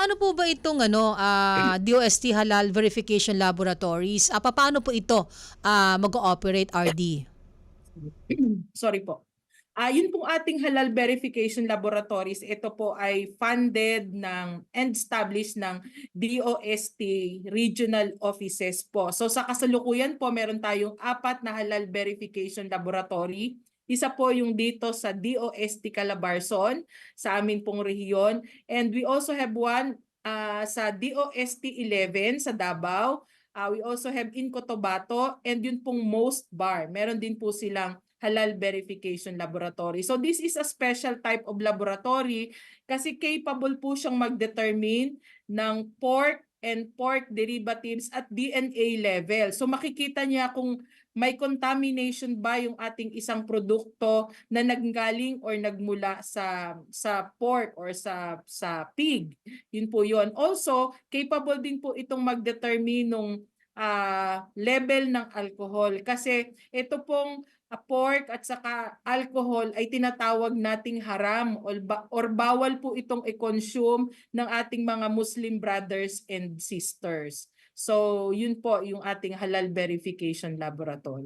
paano po ba itong ano, ah, DOST Halal Verification Laboratories? Ah, paano po ito ah, mag-ooperate, RD? Sorry po. Ah, yun pong ating halal verification laboratories, ito po ay funded ng and established ng DOST regional offices po. So sa kasalukuyan po, meron tayong apat na halal verification laboratory. Isa po yung dito sa DOST Calabarzon, sa amin pong rehiyon. And we also have one ah, sa DOST 11 sa Davao. Ah, we also have in Cotabato and yun pong most bar. Meron din po silang halal verification laboratory. So this is a special type of laboratory kasi capable po siyang mag-determine ng pork and pork derivatives at DNA level. So makikita niya kung may contamination ba yung ating isang produkto na nanggaling or nagmula sa sa pork or sa sa pig. Yun po yun. Also, capable din po itong mag-determine ng ah, level ng alcohol kasi ito pong ah, pork at saka alcohol ay tinatawag nating haram or, ba- or bawal po itong i-consume ng ating mga Muslim brothers and sisters. So, yun po yung ating halal verification laboratory.